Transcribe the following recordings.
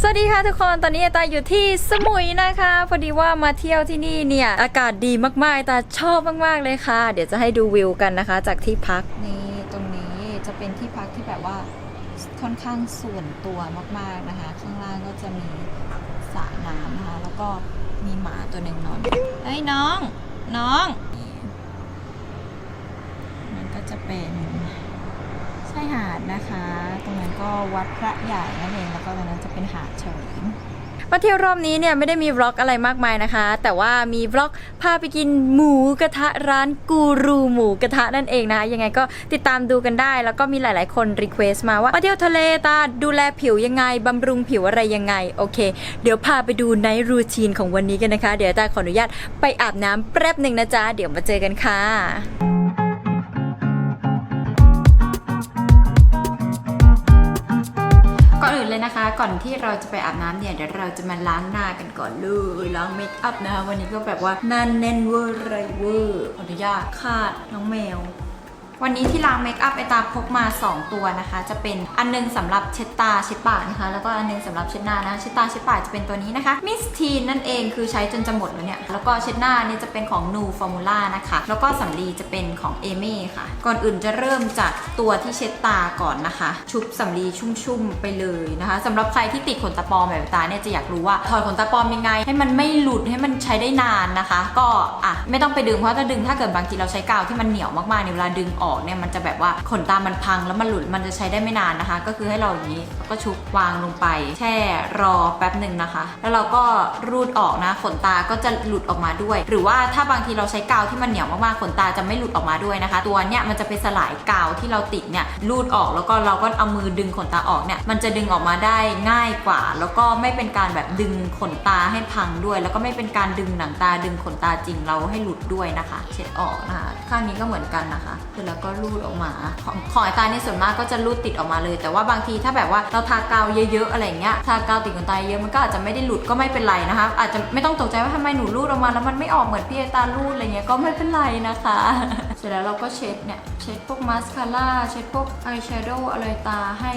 สวัสดีค่ะทุกคนตอนนี้ตาอยู่ที่สมุยนะคะ พอดีว่ามาเที่ยวที่นี่เนี่ยอากาศดีมากๆตาชอบมากๆเลยค่ะ เดี๋ยวจะให้ดูวิวกันนะคะ จากที่พักนี่ตรงนี้จะเป็นที่พักที่แบบว่าค่อนข้างส่วนตัวมากๆนะคะ ข้างล่างก็จะมีสระน้ำนะคะ แล้วก็มีหมาตัวหนึ่งนอนเฮ้ยน้อง น้อง มันก็จะเป็น ชายหาดนะคะ ตรงนั้นก็วัดพระใหญ่นั่นเองแล้วก็ตรงนั้นจะเป็นหาดเฉลิมมาเที่ยวรอบนี้เนี่ยไม่ได้มีวล็อกอะไรมากมายนะคะ แต่ว่ามีวล็อกพาไปกินหมูกระทะร้านกูรูหมูกระทะนั่นเองนะคะยังไงก็ติดตามดูกันได้ แล้วก็มีหลาย ๆ คนรีเควสต์มาว่ามาเที่ยวทะเลตาดูแลผิวยังไงบำรุงผิวอะไรยังไงโอเค เดี๋ยวพาไปดูในรูทีนของวันนี้กันนะคะ เดี๋ยวตาขออนุญาตไปอาบน้ำแป๊บหนึ่งนะจ๊ะเดี๋ยวมาเจอกันค่ะ อื่นเลยนะคะ ก่อนที่เราจะไปอาบน้ำเนี่ยเดี๋ยวเราจะมาล้างหน้ากันก่อนเลยล้างเมคอัพนะคะวันนี้ก็แบบว่าหน้าแน่นเวอร์ไรเวอร์ขออนุญาตคาดน้องแมว วันนี้ที่ล้างเมคอัพไอตาพกมา 2 ตัวนะคะ จะเป็นอันหนึงสำหรับเช็ดตาเช็ดปากนะคะ แล้วก็อันหนึงสำหรับเช็ดหน้านะเช็ดตาเช็ดปากจะเป็นตัวนี้นะคะมิสทีนนั่นเองคือใช้จนจะหมดแล้วเนี่ย แล้วก็เช็ดหน้าเนี่ยจะเป็นของ Nu Formula นะคะ แล้วก็สำลีจะเป็นของเอเม่ค่ะ ก่อนอื่นจะเริ่มจากตัวที่เช็ดตาก่อนนะคะ ชุบสำลีชุ่มๆไปเลยนะคะสำหรับใครที่ติดขนตาปลอมแบบตาเนี่ยจะอยากรู้ว่าถอดขนตาปลอมยังไง ให้มันไม่หลุดให้มันใช้ได้นานนะคะ ก็อะไม่ต้องไปดึงเพราะถ้าดึงถ้าเกิดบางทีเราใช้กาวที่มันเหนียวมากๆเนี่ยเวลาดึงออกเนี่ยมันจะแบบว่าขนตามันพังแล้วมันหลุดมันจะใช้ได้ไม่นานนะคะ ก็คือให้เราอย่างนี้แล้วก็ชุบวางลงไป แช่รอแป๊บหนึ่งนะคะ แล้วเราก็รูดออกนะขนตาก็จะหลุดออกมาด้วย หรือว่าถ้าบางทีเราใช้กาวที่มันเหนียวมากๆขนตาจะไม่หลุดออกมาด้วยนะคะ ตัวเนี้ยมันจะไปสลายกาวที่เราติดเนี่ยรูดออกแล้วก็เราก็เอามือดึงขนตาออกเนี่ยมันจะดึงออกมาได้ง่ายกว่า แล้วก็ไม่เป็นการแบบดึงขนตาให้พังด้วย แล้วก็ไม่เป็นการดึงหนังตาดึงขนตาจริงเราให้หลุดด้วยนะคะ เช็ดออกนะคะข้างนี้ก็เหมือนกันนะคะคือเร็จแล้วก็รูดออกมา ของของไอตานี่ส่วนมากก็จะรูดติดออกมาเลย แต่ว่าบางทีถ้าแบบว่าเราทากาวเยอะๆอะไรเงี้ยทากาวติดขนตาเยอะมันก็อาจจะไม่ได้หลุดก็ไม่เป็นไรนะคะ อาจจะไม่ต้องตกใจว่าทำไมหนูรูดออกมาแล้วมันไม่ออกเหมือนพี่ไอตารูดอะไรเงี้ยก็ไม่เป็นไรนะคะ เสร็จแล้วเราก็เช็ดเนี่ยเช็ดพวกมาสคาร่าเช็ดพวกอายแชโดว์อะไรตาให้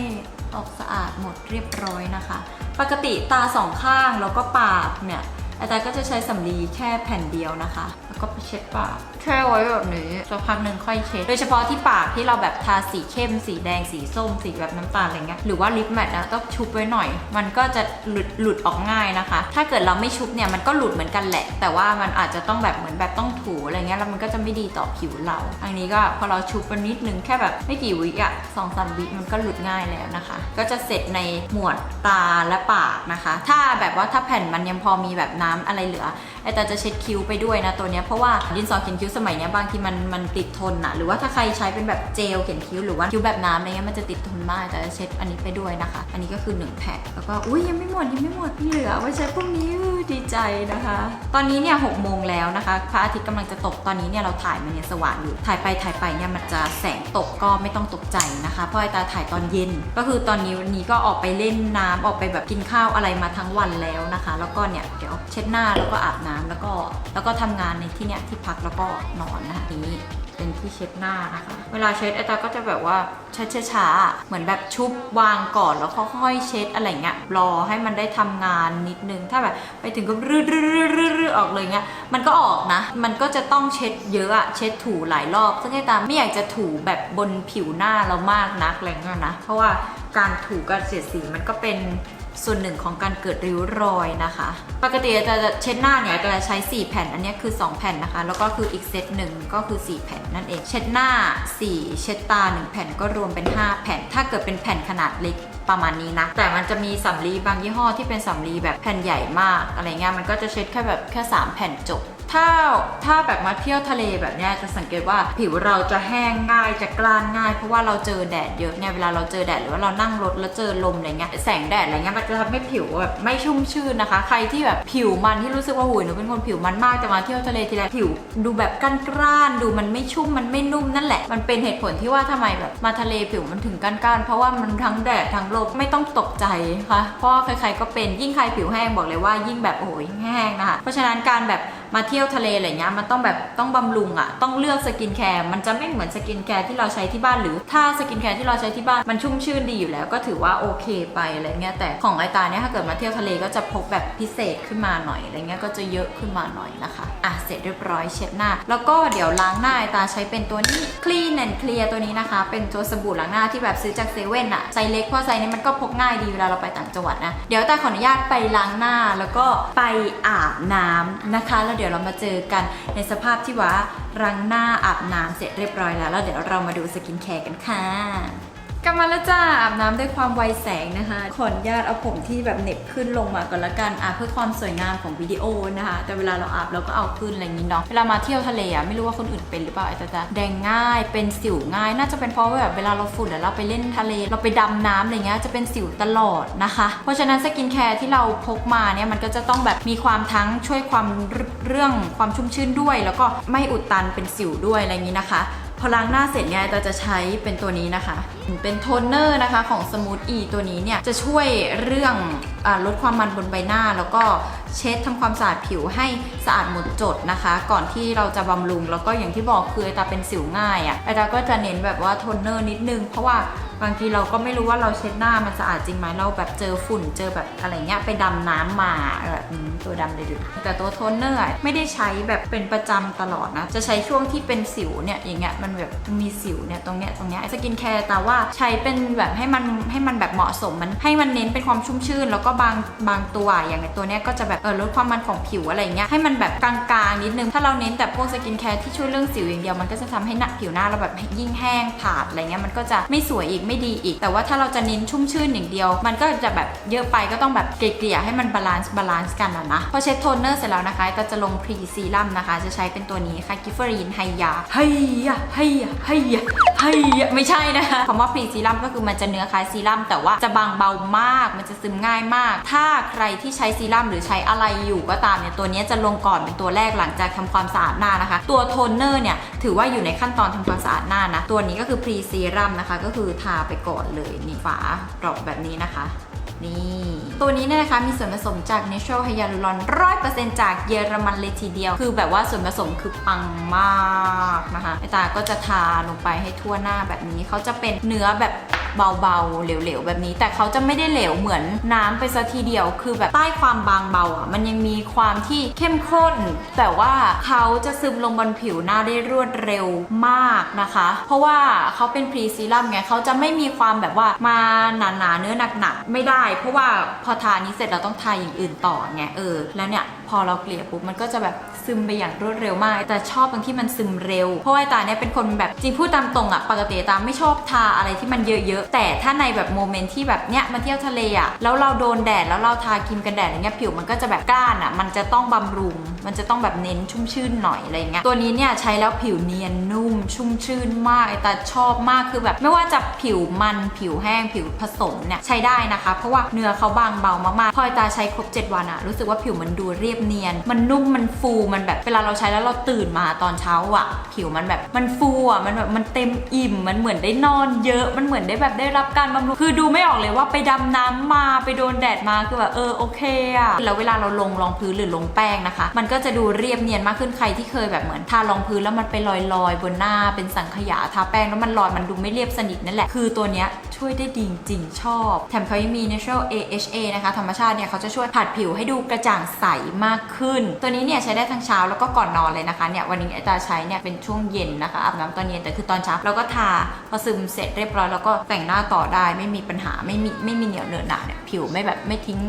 ออกสะอาดหมดเรียบร้อยนะคะ ปกติตาสองข้างแล้วก็ปากเนี่ยอาจารย์ก็จะใช้สำลีแค่แผ่นเดียวนะคะ ก็ไปเช็ดปากแช่ไว้แบบนี้สักพักหนึ่งค่อยเช็ด โดยเฉพาะที่ปากที่เราแบบทาสีเข้มสีแดงสีส้มสีแบบน้ำตาลอะไรเงี้ยหรือว่าลิปแมทนะต้องชุบไว้หน่อย มันก็จะหลุดหลุดออกง่ายนะคะ ถ้าเกิดเราไม่ชุบเนี่ยมันก็หลุดเหมือนกันแหละ แต่ว่ามันอาจจะต้องแบบเหมือนแบบต้องถูอะไรเงี้ยแล้วมันก็จะไม่ดีต่อผิวเรา อันนี้ก็พอเราชุบไปนิดนึงแค่แบบไม่กี่วิอะสองสามวิมันก็หลุดง่ายแล้วนะคะ ก็จะเสร็จในหมวดตาและปากนะคะ ถ้าแบบว่าถ้าแผ่นมันยังพอมีแบบน้ำอะไรเหลือไอแต่จะเช็ดคิ้วไปด้วยนะตัวเนี้ยเพราะว่าดินสอเขียนคิ้วสมัยนี้บางทีมันมันติดทนอะหรือว่าถ้าใครใช้เป็นแบบเจลเขียนคิ้วหรือว่าคิ้วแบบน้ำอะไรเงี้ยมันจะติดทนมากแต่เช็ดอันนี้ไปด้วยนะคะ อันนี้ก็คือ1แพ็คแล้วก็อุ้ยยังไม่หมดยังไม่หมดเหลือไว้ใช้พรุ่งนี้ดีใจนะคะ ตอนนี้เนี่ยหกโมงแล้วนะคะพระอาทิตย์กำลังจะตกตอนนี้เนี่ยเราถ่ายมันเนี่ยสว่างอยู่ถ่ายไปถ่ายไปเนี่ยมันจะแสงตกก็ไม่ต้องตกใจนะคะเพราะไอตาถ่ายตอนเย็น ก็คือตอนนี้วันนี้ก็ออกไปเล่นน้ำออกไปแบบกินข้าวอะไรมาทั้งวันแล้วนะคะ แล้วก็เนี่ยเดี๋ยวเช็ดหน้าแล้วก็อาบน้ำแล้วก็แล้วก็ทำงานในที่เนี่ยที่พักแล้วก็นอนนะคะนี้เป็นที่เช็ดหน้านะคะ เวลาเช็ดไอตาก็จะแบบว่าเช็ดช้าๆเหมือนแบบชุบวางก่อนแล้วค่อยๆเช็ดอะไรเงี้ยรอให้มันได้ทำงานนิดนึง ถ้าแบบไปถึงก็รืดรืดรืดรืดรืดออกเลยเงี้ยมันก็ออกนะ มันก็จะต้องเช็ดเยอะอะเช็ดถูหลายรอบ ซึ่งไอตาไม่อยากจะถูแบบบนผิวหน้าเรามากนักอะไรเงี้ยนะ เพราะว่าการถูการเสียดสีมันก็เป็น ส่วนหนึ่งของการเกิดริ้วรอยนะคะ ปกติจะเช็ดหน้าเนี่ยจะใช้ 4 แผ่น อันนี้คือ 2 แผ่นนะคะ แล้วก็คืออีกเซตหนึ่งก็คือ 4 แผ่นนั่นเอง เช็ดหน้า 4 เช็ดตา 1 แผ่นก็รวมเป็น 5 แผ่น ถ้าเกิดเป็นแผ่นขนาดเล็กประมาณนี้นะ แต่มันจะมีสำลีบางยี่ห้อที่เป็นสำลีแบบแผ่นใหญ่มากอะไรเงี้ย มันก็จะเช็ดแค่แบบแค่ 3 แผ่นจบ ถ้าถ้าแบบมาเที่ยวทะเลแบบเนี้ยจะสังเกตว่าผิวเราจะแห้งง่ายจะกล้านง่าย เพราะว่าเราเจอแดดเยอะเนี่ยเวลาเราเจอแดดหรือว่าเรานั่งรถแล้วเจอลมอะไรเงี้ยแสงแดดอะไรเงี้ยมันจะทำให้ผิวแบบไม่ชุ่มชื่นนะคะ ใครที่แบบผิวมันที่รู้สึกว่าหุยหนูเป็นคนผิวมันมากแต่มาเที่ยวทะเลทีไรผิวดูแบบก้านกร้านๆดูมันไม่ชุ่มมันไม่นุ่มนั่นแหละ มันเป็นเหตุผลที่ว่าทำไมแบบมาทะเลผิวมันถึงก้านๆเพราะว่ามันทั้งแดดทั้งลมไม่ต้องตกใจค่ะเพราะว่าใครๆก็เป็นยิ่งใครผิวแห้งบอกเลยว่ายิ่งแบบโอ้ยแห้งนะคะเพราะฉะนั้นการแบบ มาเที่ยวทะเลอะไรเงี้ยมันต้องแบบต้องบำรุงอะต้องเลือกสกินแคร์มันจะไม่เหมือนสกินแคร์ที่เราใช้ที่บ้านหรือถ้าสกินแคร์ที่เราใช้ที่บ้านมันชุ่มชื่นดีอยู่แล้ว ก็ถือว่าโอเคไปอะไรเงี้ยแต่ของไอตาเนี่ยถ้าเกิดมาเที่ยวทะเลก็จะพกแบบพิเศษขึ้นมาหน่อยอะไรเงี้ยก็จะเยอะขึ้นมาหน่อยนะคะอะเสร็จเรียบร้อยเช็ดหน้า แล้วก็เดี๋ยวล้างหน้าไอตาใช้เป็นตัวนี้ Clean and Clear ตัวนี้นะคะ เป็นตัวสบู่ล้างหน้าที่แบบซื้อจากเซเว่นอะไซเล็กเพราะไซนี้มันก็พกง่ายดีเวลาเราไปต่างจังหวัดนะเดี๋ยวตาขออนุญาตไปล้างหน้าแล้วก็ไปอาบน้ำนะคะแล้วเดี๋ยวเรามาเจอกันในสภาพที่ว่าล้างหน้าอาบน้ำเสร็จเรียบร้อยแล้วแล้วเดี๋ยวเรามาดูสกินแคร์กันค่ะ กลับมาแล้วจ้าอาบน้ำด้วยความไวแสงนะคะขออนุญาตเอาผมที่แบบเน็บขึ้นลงมาก่อนละกันอะเพื่อความสวยงามของวิดีโอนะคะ แต่เวลาเราอาบเราก็เอาขึ้นอะไรอย่างนี้เนาะเวลามาเที่ยวทะเลอะไม่รู้ว่าคนอื่นเป็นหรือเปล่าแต่จะแดงง่ายเป็นสิวง่าย น่าจะเป็นเพราะว่าแบบเวลาเราฝุ่นแล้วเราไปเล่นทะเล เราไปดำน้ำอะไรเงี้ยจะเป็นสิวตลอดนะคะ เพราะฉะนั้นสกินแคร์ที่เราพกมาเนี่ยมันก็จะต้องแบบมีความทั้งช่วยความเรื่องความชุ่มชื่นด้วย แล้วก็ไม่อุดตันเป็นสิวด้วยอะไรอย่างนี้นะคะ พอล้างหน้าเสร็จเนี่ยเราจะใช้เป็นตัวนี้นะคะ เป็นโทนเนอร์นะคะของสมูทอีตัวนี้เนี่ยจะช่วยเรื่องอลดความมันบนใบหน้าแล้วก็ เช็ดทำความสะอาดผิวให้สะอาดหมดจดนะคะ ก่อนที่เราจะบำรุง แล้วก็อย่างที่บอกคือไอตาเป็นสิวง่ายอะ่ะไอตาก็จะเน้นแบบว่าโทนเนอร์นิดนึง เพราะว่าบางทีเราก็ไม่รู้ว่าเราเช็ดหน้ามันสะอาดจริงไหมเราแบบเจอฝุ่นเจอแบบอะไรเงี้ยไปดำน้ำมาแบบตัวดำเลยดแต่ตัวโทนเนอร์ไม่ได้ใช้แบบเป็นประจำตลอดนะ จะใช้ช่วงที่เป็นสิวเนี่ยอย่างเงี้ยมันแบบมีสิวเนี่ยตรงเนี้ยตรงเนี้ยสกินแคร์แต่ว่าใช้เป็นแบบให้มันให้มันแบบเหมาะสมมันให้มันเน้นเป็นความชุ่มชื่น แล้วก็บางบางตัวอย่างในตัวเนี้ยก็จะแบบออลดความมันของผิวอะไรเงี้ยให้มันแบบกลางๆนิดนึง ถ้าเราเน้นแต่พวกสกินแคร์ที่ช่วยเรื่องสิวอย่างเดียวมันก็จะทำให้หน้าผิวหน้าเราแบบยิ่งแห้งผาดอะไรเงี้ยมันก็จะไม่สวยอีกไม่ดีอีก แต่ว่าถ้าเราจะเน้นชุ่มชื่นอย่างเดียว มันก็จะแบบเยอะไปก็ต้องแบบเกลี่ยๆให้มันบาลานซ์บาลานซ์กันอะนะพอเช็ดโทนเนอร์เสร็จแล้วนะคะ ก็จะลงพรีซีรัมนะคะ จะใช้เป็นตัวนี้ค่ะกิฟเฟอรีนไฮยาไฮยาไฮยาไฮยาไฮยาไม่ใช่นะคะคำว่าพรีซีรัมก็คือมันจะเนื้อคล้ายซีรัมแต่ว่าจะบางเบามาก มันจะซึมง่ายมาก ถ้าใครที่ใช้ซีรัมหรือใช้อะไรอยู่ก็ตามเนี่ยตัวนี้จะลงก่อนเป็นตัวแรกหลังจากทำความสะอาดหน้านะคะ ตัวโทนเนอร์เนี่ยถือว่าอยู่ในขั้นตอนทำความสะอาดหน้านะ ตัวนี้ก็คือพรีซีรัมนะคะ ก็คือทาไปก่อนเลยนี่ฝากรอบแบบนี้นะคะนี่ตัวนี้เนี่ยนะคะมีส่วนผสมจาก Natural Hyaluron 100%จากเยอรมันเลยทีเดียว คือแบบว่าส่วนผสมคือปังมากนะคะไอตาก็จะทาลงไปให้ทั่วหน้าแบบนี้เขาจะเป็นเนื้อแบบ เบาๆ เหลวๆ แบบนี้ แต่เขาจะไม่ได้เหลวเหมือนน้ำไปซะทีเดียว คือแบบใต้ความบางเบาอะ มันยังมีความที่เข้มข้น แต่ว่าเขาจะซึมลงบนผิวหน้าได้รวดเร็วมากนะคะ เพราะว่าเขาเป็นพรีซีรัมไงเขาจะไม่มีความแบบว่ามาหนาๆเนื้อหนักๆ ไม่ได้ เพราะว่าพอทานี้เสร็จเราต้องทาอย่างอื่นต่อไงเออ แล้วเนี่ยพอเราเกลี่ยปุ๊บมันก็จะแบบซึมไปอย่างรวดเร็วมาก แต่ชอบตรงที่มันซึมเร็ว เพราะว่าไอตาเนี่ยเป็นคนแบบจริงพูดตามตรงอะปกติตาไม่ชอบทาอะไรที่มันเยอะๆ แต่ถ้าในแบบโมเมนต์ที่แบบเนี้ยมาเที่ยวทะเลอะแล้วเราโดนแดดแล้วเราทาครีมกันแดดอย่างเงี้ยผิวมันก็จะแบบก้านอะมันจะต้องบำรุง มันจะต้องแบบเน้นชุ่มชื่นหน่อยอะไรเงี้ยตัวนี้เนี่ยใช้แล้วผิวเนียนนุ่มชุ่มชื่นมากไอตาชอบมากคือแบบไม่ว่าจะผิวมันผิวแห้งผิวผสมเนี่ยใช้ได้นะคะ เพราะว่าเนื้อเขาบางเบามากๆพอไอตาใช้ครบ 7 วันอะรู้สึกว่าผิวมันดูเรียบเนียน มันนุ่มมันฟูมันแบบเวลาเราใช้แล้วเราตื่นมาตอนเช้าอะผิวมันแบบมันฟูอะมันแบบมันเต็มอิ่มมันเหมือนได้นอนเยอะมันเหมือนได้แบบได้รับการบำรุงคือดูไม่ออกเลยว่าไปดำน้ำมาไปโดนแดดมาคือแบบเออโอเคอะแล้วเวลาเราลงรองพื้นหรือลงแป้งนะคะ มันก็จะดูเรียบเนียนมากขึ้นใครที่เคยแบบเหมือนทารองพื้นแล้วมันไปลอยๆบนหน้าเป็นสังขยาทาแป้งแล้วมันลอยมันดูไม่เรียบสนิทนั่นแหละคือตัวเนี้ยช่วยได้ดีจริงชอบ แถมเขายังมี natural AHA นะคะธรรมชาติเนี่ยเขาจะช่วยผัดผิวให้ดูกระจ่างใสมากขึ้น ตัวนี้เนี่ยใช้ได้ทั้งเช้าแล้วก็ก่อนนอนเลยนะคะเนี่ยวันนี้ไอตาใช้เนี่ยเป็นช่วงเย็นนะคะอาบน้ำตอนเย็นแต่คือตอนเช้าเราก็ทาพอซึมเสร็จเรียบร้อยแล้วก็แต่งหน้าต่อได้ไม่มีปัญหาไม่มีไม่มีเหนียวเหนอะหนะเนี่ยผิวไม่แบบไม่ทิ้ง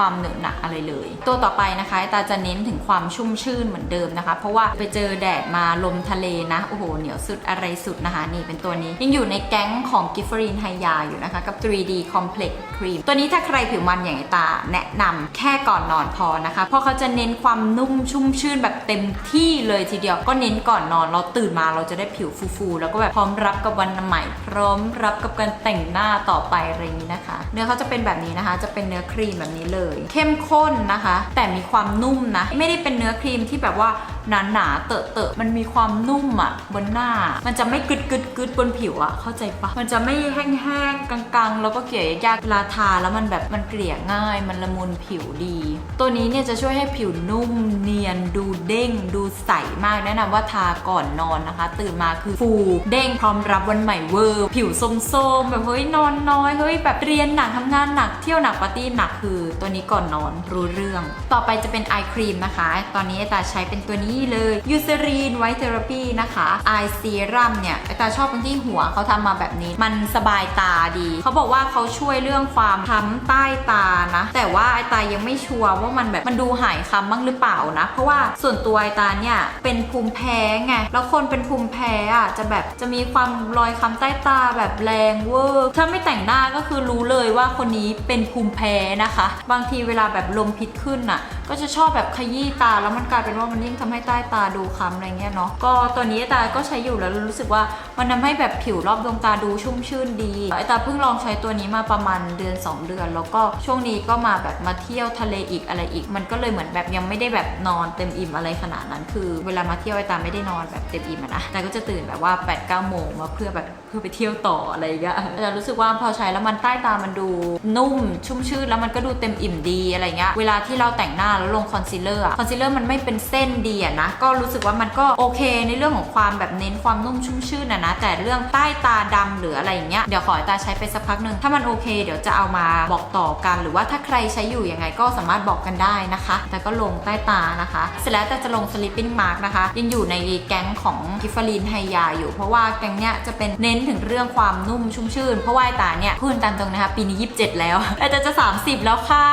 ความเหนอะหนะอะไรเลย ตัวต่อไปนะคะตาจะเน้นถึงความชุ่มชื่นเหมือนเดิมนะคะ เพราะว่าไปเจอแดดมาลมทะเลนะโอ้โหเหนียวสุดอะไรสุดนะคะ นี่เป็นตัวนี้ยังอยู่ในแก๊งของกิฟเฟอรีนไฮยาอยู่นะคะ กับ 3D Complex Cream ตัวนี้ถ้าใครผิวมันอย่างไอตาแนะนำแค่ก่อนนอนพอนะคะ เพราะเขาจะเน้นความนุ่มชุ่มชื่นแบบเต็มที่เลยทีเดียวก็เน้นก่อนนอนเราตื่นมาเราจะได้ผิวฟูๆแล้วก็แบบพร้อมรับกับวันใหม่ พร้อมรับกับการแต่งหน้าต่อไปอะไรอย่างนี้นะคะ เนื้อเขาจะเป็นแบบนี้นะคะ จะเป็นเนื้อครีมแบบนี้เลยเข้มข้นนะคะ แต่มีความนุ่มนะ ไม่ได้เป็นเนื้อครีมที่แบบว่า หนาหนาๆเตอะเตอะๆมันมีความนุ่มอะบนหน้า มันจะไม่กึดกึดกึดบนผิวอะเข้าใจปะมันจะไม่แห้งๆกังๆ แล้วก็เกลี่ยยากเวลาทาแล้วมันแบบมันเกลี่ยง่าย มันละมุนผิวดี ตัวนี้เนี่ยจะช่วยให้ผิวนุ่มเนียนดูเด้ง ดูใสมากแนะนำว่าทาก่อนนอนนะคะ ตื่นมาคือฟูเด้งพร้อมรับวันใหม่เวอร์ ผิวส้มๆแบบเฮ้ยนอนน้อยเฮ้ยแบบเรียนหนักทำงานหนักเที่ยวหนักปาร์ตี้หนักคือ ตัวนี้ก่อนนอนรู้เรื่อง ต่อไปจะเป็นไอครีมนะคะ ตอนนี้ไอตาใช้เป็นตัวนี้เลยยูเซรีนไวท์เทอราปีนะคะไอซีรัมเนี่ยไอตาชอบตรงที่หัวเขาทำมาแบบนี้ มันสบายตาดี เขาบอกว่าเขาช่วยเรื่องความค้ำใต้ตานะ แต่ว่าไอตายังไม่ชัวร์ว่ามันแบบมันดูหายค้ำบ้างหรือเปล่านะ เพราะว่าส่วนตัวไอตาเนี่ยเป็นภูมิแพ้ไง แล้วคนเป็นภูมิแพ้อะจะแบบจะมีความรอยค้ำใต้ตาแบบแรงเวอร์ถ้าไม่แต่งหน้าก็คือรู้เลยว่าคนนี้เป็นภูมิแพ้นะคะ บางทีเวลาแบบลมพิษขึ้นอะ ก็จะชอบแบบขยี้ตาแล้วมันกลายเป็นว่ามันยิ่งทำให้ใต้ตาดูค้ำอะไรเงี้ยเนาะก็ตัวนี้ตาก็ใช้อยู่แล้วรู้สึกว่ามันทำให้แบบผิวรอบดวงตาดูชุ่มชื่นดีไอตาเพิ่งลองใช้ตัวนี้มาประมาณเดือน 2 เดือน แล้วก็ช่วงนี้ก็มาแบบมาเที่ยวทะเลอีกอะไรอีก มันก็เลยเหมือนแบบยังไม่ได้แบบนอนเต็มอิ่มอะไรขนาดนั้น คือ เวลามาเที่ยวไอตาไม่ได้นอนแบบเต็มอิ่มนะแต่ก็จะตื่นแบบว่า8ปดเก้าโมงมาเพื่อแบบ เพื่อไปเที่ยวต่ออะไรอย่างเงี้ยแต่รู้สึกว่าพอใช้แล้วมันใต้ตามันดูนุ่มชุ่มชื่นแล้วมันก็ดูเต็มอิ่มดีอะไรเงี้ยเวลาที่เราแต่งหน้าแล้วลงคอนซีลเลอร์คอนซีลเลอร์มันไม่เป็นเส้นดีอะนะก็รู้สึกว่ามันก็โอเคในเรื่องของความแบบเน้นความนุ่มชุ่มชื่นอะนะแต่เรื่องใต้ตาดำหรืออะไรอย่างเงี้ยเดี๋ยวขอให้ตาใช้ไปสักพักหนึ่งถ้ามันโอเค เดี๋ยวจะเอามาบอกต่อกัน หรือว่าถ้าใครใช้อยู่ยังไงก็สามารถบอกกันได้นะคะ แต่ก็ลงใต้ตานะคะ เสร็จแล้วแต่จะลง sleeping mask นะคะ ยังอยู่ในแก๊งของกิฟฟารีนไฮยาอยู่ เพราะว่าแก๊งเนี้ยจะเป็นเน้นถึงเรื่องความนุ่มชุ่มชื่น เพราะว่าไอ้ตาเนี่ยพูดตามตรงนะคะปีนี้ 27 แล้วแต่จะจะ 30 แล้วค่ะ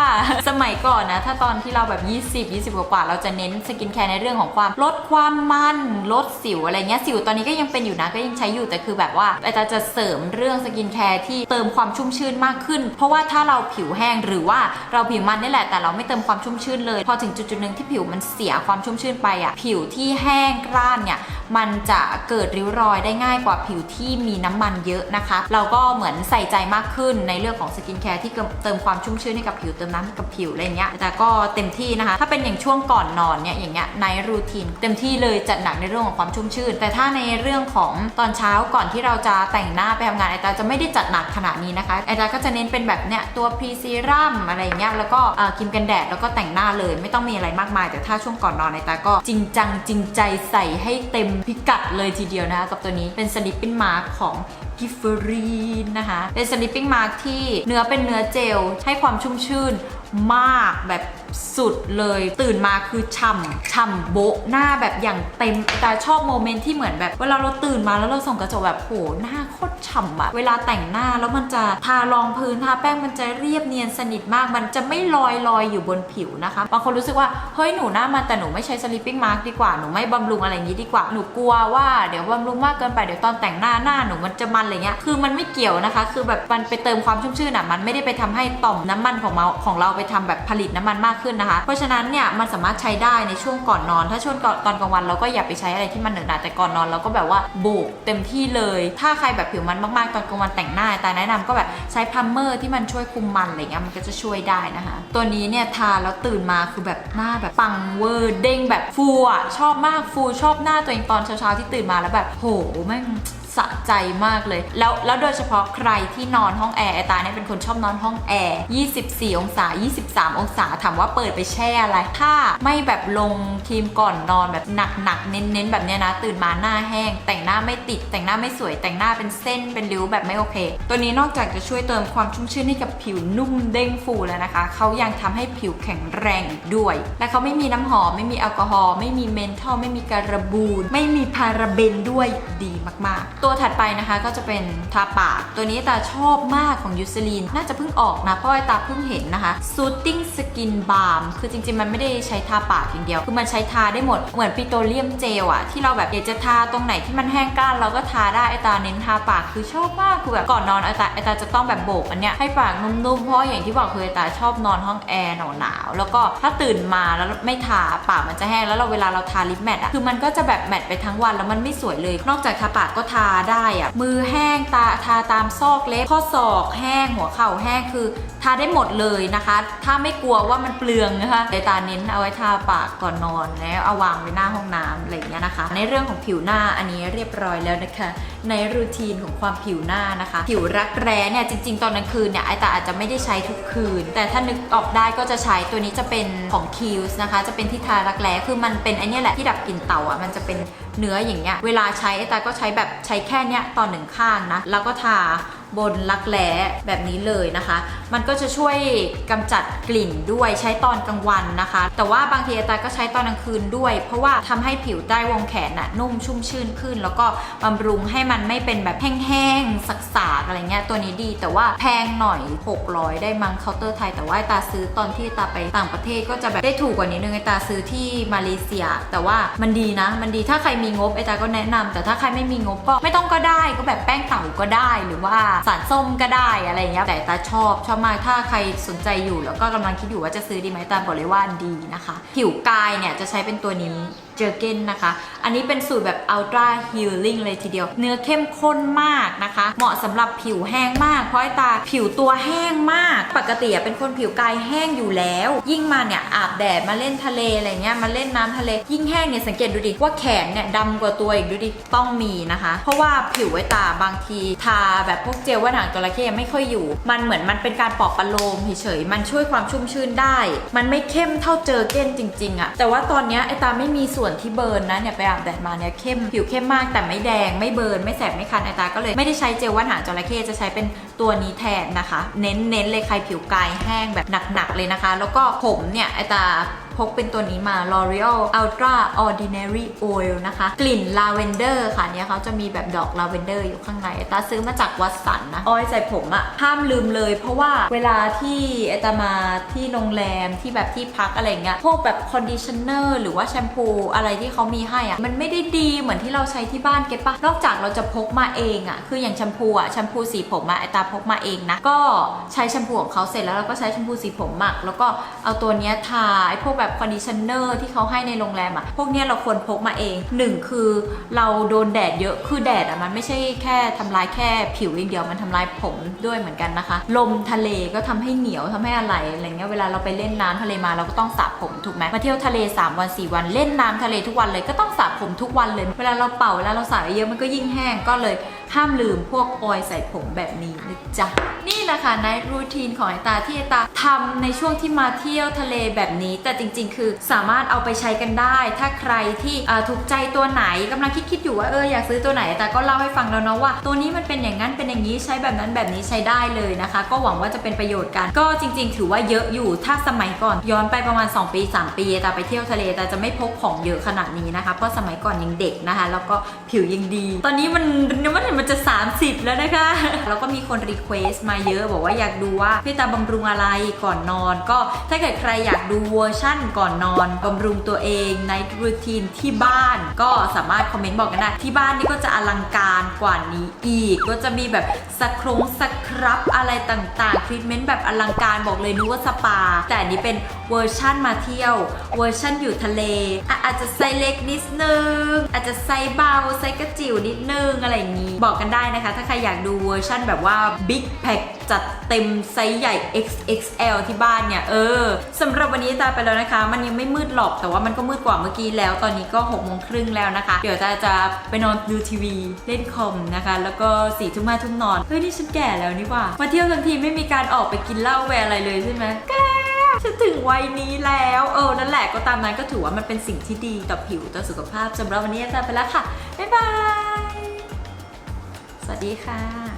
สมัยก่อนนะ ถ้าตอนที่เราแบบ 20 20 กว่าๆเราจะเน้นสกินแคร์ในเรื่องของความลดความมันลดสิวอะไรเงี้ยสิวตอนนี้ก็ยังเป็นอยู่นะก็ยังใช้อยู่แต่คือแบบว่าอ้ตาจะเสริมเรื่องสกินแคร์ที่เติมความชุ่มชื่นมากขึ้น เพราะว่าถ้าเราผิวแห้งหรือว่าเราผิวมันนี่แหละแต่เราไม่เติมความชุ่มชื่นเลย พอถึงจุดจุดๆหนึ่งที่ผิวมันเสียความชุ่มชื่นไปอะผิวที่แห้งกร้านเนี่ย มันจะเกิดริ้วรอยได้ง่ายกว่าผิวที่มีน้ำมันเยอะนะคะ เราก็เหมือนใส่ใจมากขึ้นในเรื่องของสกินแคร์ที่เติมความชุ่มชื้นให้กับผิวเติมน้ำให้กับผิวอะไรเงี้ยแต่ก็เต็มที่นะคะ ถ้าเป็นอย่างช่วงก่อนนอนเนี่ยอย่างเงี้ยในรูทีนเต็มที่เลยจัดหนักในเรื่องของความชุ่มชื่นแต่ถ้าในเรื่องของตอนเช้าก่อนที่เราจะแต่งหน้าไปทำงานไอตาจะไม่ได้จัดหนักขนาดนี้นะคะไอตาก็จะเน้นเป็นแบบเนี้ยตัวพรีซีรัมอะไรเงี้ยแล้วก็ครีมกันแดดแล้วก็แต่งหน้าเลย ไม่ต้องมีอะไรมากมาย แต่ถ้าช่วงก่อนนอนไอตาก็จริงจังจริงใจใส่ให้เต็มพิกัดเลยทีเดียวนะคะกับตัวนี้เป็น sleeping mask ของกิฟเฟอรีนนะคะ เป็น sleeping mask ที่เนื้อเป็นเนื้อเจลให้ความชุ่มชื่นมากแบบ สุดเลยตื่นมาคือฉ่ำฉ่ำโบะหน้าแบบอย่างเต็มแต่ชอบโมเมนต์ที่เหมือนแบบ เวลาเราตื่นมาแล้วเราส่องกระจกแบบโหหน้าโคตรฉ่ำอะเวลาแต่งหน้าแล้วมันจะทารองพื้นทาแป้งมันจะเรียบเนียนสนิทมาก มันจะไม่ลอยลอยอยู่บนผิวนะคะบางคนรู้สึกว่าเฮ้ยหนูหน้ามันแต่หนูไม่ใช้ sleeping mask ดีกว่าหนูไม่บำรุงอะไรอย่างนี้ดีกว่าหนูกลัวว่าเดี๋ยวบำรุงมากเกินไปเดี๋ยวตอนแต่งหน้าหน้าหนูมันจะมันอะไรเงี้ยคือมันไม่เกี่ยวนะคะ คือแบบมันไปเติมความชุ่มชื่นอะมันไม่ได้ไปทำให้ต่อมน้ำมันของเราของเราไปทำแบบผลิตน้ำมันมากขึ้นนะคะ เพราะฉะนั้นเนี่ยมันสามารถใช้ได้ในช่วงก่อนนอน ถ้าช่วงก่อนตอนกลางวันเราก็อย่าไปใช้อะไรที่มันเหนอะหนาแต่ก่อนนอนเราก็แบบว่าโบกเต็มที่เลย ถ้าใครแบบผิวมันมากๆตอนกลางวันแต่งหน้าแต่แนะนำก็แบบใช้พัมเมอร์ที่มันช่วยคุมมันอะไรเงี้ยมันก็จะช่วยได้นะคะ ตัวนี้เนี่ยทาแล้วตื่นมาคือแบบหน้าแบบปังเวอร์เด้งแบบฟูอะชอบมากฟูชอบหน้าตัวเองตอนเช้าๆที่ตื่นมาแล้วแบบโหแม่ง สะใจมากเลย แล้วแล้วโดยเฉพาะใครที่นอนห้องแอร์ไอตาเนี่ยเป็นคนชอบนอนห้องแอร์ 24 องศา 23 องศา ถามว่าเปิดไปแช่อะไร ถ้าไม่แบบลงครีมก่อนนอนแบบหนักๆ เน้นๆ แบบเนี้ยนะ ตื่นมาหน้าแห้ง แต่งหน้าไม่ติด แต่งหน้าไม่สวย แต่งหน้าเป็นเส้นเป็นริ้วแบบไม่โอเค ตัวนี้นอกจากจะช่วยเติมความชุ่มชื้นให้กับผิวนุ่มเด้งฟูแล้วนะคะ เขายังทำให้ผิวแข็งแรงอีกด้วย และเขาไม่มีน้ำหอม ไม่มีแอลกอฮอล์ ไม่มีเมนทอล ไม่มีการบูน ไม่มีพาราเบนด้วยดีมากๆตัวถัดไปนะคะก็จะเป็นทาปาก ตัวนี้ตาชอบมากของยูซลีนน่าจะเพิ่งออกนะเพราะว่าตาเพิ่งเห็นนะคะ Soothing Skin Balm คือจริง ๆ มันไม่ได้ใช้ทาปากอย่างเดียว คือมันใช้ทาได้หมด เหมือนปิโตรเลียมเจลอะที่เราแบบอยากจะทาตรงไหนที่มันแห้งก้านเราก็ทาได้ไอตาเน้นทาปากคือชอบมากคือแบบก่อนนอนไอตาไอตาจะต้องแบบโบกอันเนี้ยให้ปากนุ่มๆเพราะอย่างที่บอกคือไอตาชอบนอนห้องแอร์หนาวๆแล้วก็ถ้าตื่นมาแล้วไม่ทาปากมันจะแห้งแล้วเราเวลาเราทาลิปแมทอะคือมันก็จะแบบแมทไปทั้งวันแล้วมันไม่สวยเลย นอกจากทาปากก็ทาได้อะมือแห้งตาทาตามซอกเล็บข้อศอกแห้งหัวเข่าแห้งคือ ทาได้หมดเลยนะคะ ถ้าไม่กลัวว่ามันเปลืองนะคะไดตาเน้นเอาไว้ทาปากก่อนนอนแล้วเอาวางไว้หน้าห้องน้ำอะไรอย่างเงี้ยนะคะ ในเรื่องของผิวหน้าอันนี้เรียบร้อยแล้วนะคะในรูทีนของความผิวหน้านะคะ ผิวรักแร้เนี่ยจริง ๆ ตอนกลางคืนเนี่ยไอตาอาจจะไม่ได้ใช้ทุกคืน แต่ถ้านึกออกได้ก็จะใช้ตัวนี้จะเป็นของคิวส์นะคะ จะเป็นที่ทารักแร้คือมันเป็นไอเนี้ยแหละที่ดับกลิ่นเต่าอะมันจะเป็นเนื้ออย่างเงี้ยเวลาใช้ไอตาก็ใช้แบบใช้แค่เนี้ยตอนหนึ่งข้างนะแล้วก็ทาบนรักแร้แบบนี้เลยนะคะมันก็จะช่วยกำจัดกลิ่นด้วยใช้ตอนกลางวันนะคะ แต่ว่าบางทีไอตาก็ใช้ตอนกลางคืนด้วย เพราะว่าทำให้ผิวใต้วงแขนน่ะนุ่มชุ่มชื่นขึ้น แล้วก็บำรุงให้มันไม่เป็นแบบแห้งๆสักๆอะไรเงี้ยตัวนี้ดี แต่ว่าแพงหน่อย 600 ได้มั้งเคาน์เตอร์ไทย แต่ว่าตาซื้อตอนที่ตาไปต่างประเทศก็จะแบบได้ถูกกว่านี้นึงไอตาซื้อที่มาเลเซีย แต่ว่ามันดีนะ มันดีถ้าใครมีงบไอตาก็แนะนำแต่ถ้าใครไม่มีงบก็ไม่ต้องก็ได้ก็แบบแป้งเต่าก็ได้หรือว่าสารส้มก็ได้อะไรเงี้ยแต่ตาชอบชอบมาก ถ้าใครสนใจอยู่แล้วก็กำลังคิดอยู่ว่าจะซื้อดีไหมตาบอกเลยว่าดีนะคะ ผิวกายเนี่ยจะใช้เป็นตัวนี้ เจอเกนนะคะ อันนี้เป็นสูตรแบบ Ultra Healing เลยทีเดียว เนื้อเข้มข้นมากนะคะ เหมาะสำหรับผิวแห้งมาก เพราะไอตาผิวตัวแห้งมาก ปกติอะเป็นคนผิวกายแห้งอยู่แล้ว ยิ่งมาเนี่ยอาบแดดมาเล่นทะเลอะไรเงี้ยมาเล่นน้ำทะเล ยิ่งแห้งเนี่ยสังเกตดูดิว่าแขนเนี่ยดำกว่าตัวอีกดูดิต้องมีนะคะ เพราะว่าผิวไอตาบางที ทาแบบพวกเจลว่าหนังจระเข้ไม่ค่อยอยู่ มันเหมือนมันเป็นการปอบประโลมเฉยๆมันช่วยความชุ่มชื่นได้ มันไม่เข้มเท่าเจอเก้นจริงๆอะแต่ว่าตอนเนี้ยไอตาไม่มีส่วนที่เบิร์นนะเนี่ยไปอาบแดดมาเนี่ยเข้มผิวเข้มมากแต่ไม่แดงไม่เบิร์นไม่แสบไม่คันไอตาก็เลยไม่ได้ใช้เจลว่านหางจระเข้จะใช้เป็นตัวนี้แทนนะคะ เน้นเน้นเลยใครผิวกายแห้งแบบหนักๆเลยนะคะ แล้วก็ผมเนี่ยไอ้ตา พกเป็นตัวนี้มา L'Oreal Ultra Ordinary Oil นะคะ กลิ่นลาเวนเดอร์ค่ะเนี่ยเขาจะมีแบบดอกลาเวนเดอร์อยู่ข้างในตาซื้อมาจากวัดสันนะออยใส่ผมอะห้ามลืมเลย เพราะว่าเวลาที่ไอตามาที่โรงแรมที่แบบที่พักอะไรเงี้ยพวกแบบคอนดิชเนอร์หรือว่าแชมพูอะไรที่เขามีให้อะมันไม่ได้ดีเหมือนที่เราใช้ที่บ้านเก็ตปะนอกจากเราจะพกมาเองอะคืออย่างแชมพูอะแชมพูสีผมอะไอตาพกมาเองนะก็ใช้แชมพูของเขาเสร็จแล้วเราก็ใช้แชมพูสีผมหมัก แล้วก็เอาตัวเนี้ยทาไอพวกแบบคอนดิชเนอร์ที่เขาให้ในโรงแรมอะพวกเนี้ยเราควรพกมาเองหนึ่งคือเราโดนแดดเยอะคือแดดอะมันไม่ใช่แค่ทำลายแค่ผิวอย่างเดียวมันทำลายผมด้วยเหมือนกันนะคะ ลมทะเลก็ทำให้เหนียวทำให้อะไรอะไรเงี้ยเวลาเราไปเล่นน้ำทะเลมาเราก็ต้องสระผมถูกไหมมาเที่ยวทะเล3วัน4วันเล่นน้ำทะเลทุกวันเลยก็ต้องสระผมทุกวันเลย เวลาเราเป่าเวลาเราสระเยอะมันก็ยิ่งแห้งก็เลยห้ามลืมพวกออยใส่ผมแบบนี้นะจ๊ะ นี่แหละค่ะในรูทีนของไอตาที่ไอตาทำในช่วงที่มาเที่ยวทะเลแบบนี้ แต่จริง ๆ คือสามารถเอาไปใช้กันได้ ถ้าใครที่ถูกใจตัวไหนกำลังคิดๆอยู่ว่าเอออยากซื้อตัวไหนแต่ก็เล่าให้ฟังแล้วเนาะว่า ตัวนี้มันเป็นอย่างนั้นเป็นอย่างนี้ใช้แบบนั้นแบบนี้ใช้ได้เลยนะคะ ก็หวังว่าจะเป็นประโยชน์กัน ก็จริง ๆ ถือว่าเยอะอยู่ถ้าสมัยก่อนย้อนไปประมาณ 2 ปี 3 ปีแต่ไปเที่ยวทะเลแต่จะไม่พกของเยอะขนาดนี้นะคะเพราะสมัยก่อนยังเด็กนะคะ แล้วก็ผิวยังดี ตอนนี้มันมันมันจะ 30 แล้วนะคะ แล้วก็มีคนรีเควสต์มาเยอะ บอกว่าอยากดูว่าพี่ตาบำรุงอะไรก่อนนอน ก็ถ้าเกิดใครอยากดูเวอร์ชั่นก่อนนอนบำรุงตัวเองในรูทีนที่บ้าน ก็สามารถคอมเมนต์บอกกันได้ที่บ้านนี่ก็จะอลังการกว่านี้อีก ก็จะมีแบบสครงสครับอะไรต่างๆทรีทเมนต์แบบอลังการบอกเลยนึกว่าสปา แต่นี้เป็นเวอร์ชั่นมาเที่ยว เวอร์ชั่นอยู่ทะเลอาจจะไซเล็กนิดนึง อาจจะไซเบาไซกระจิ๋วนิดนึงอะไรอย่างนี้บอกกันได้นะคะ ถ้าใครอยากดูเวอร์ชั่นแบบว่า Big Pack จัดเต็มไซส์ใหญ่ XXL ที่บ้านเนี่ย เออสำหรับวันนี้ตาไปแล้วนะคะ มันยังไม่มืดหรอก แต่ว่ามันก็มืดกว่าเมื่อกี้แล้ว ตอนนี้ก็6โมงครึ่งแล้วนะคะ เดี๋ยวตาจะไปนอนดูทีวีเล่นคอมนะคะ แล้วก็สี่ทุ่มห้าทุ่มนอน เฮ้ย นี่ฉันแก่แล้วนี่ว่า มาเที่ยวทั้งทีไม่มีการออกไปกินเหล้าแวร์อะไรเลยใช่ไหมแกฉันถึงวัยนี้แล้ว เออ นั่นแหละก็ตามนั้นก็ถือว่ามันเป็นสิ่งที่ดีต่อผิวต่อสุขภาพสำหรับวันนี้อาจาไปแล้วค่ะ บ๊ายบาย สวัสดีค่ะ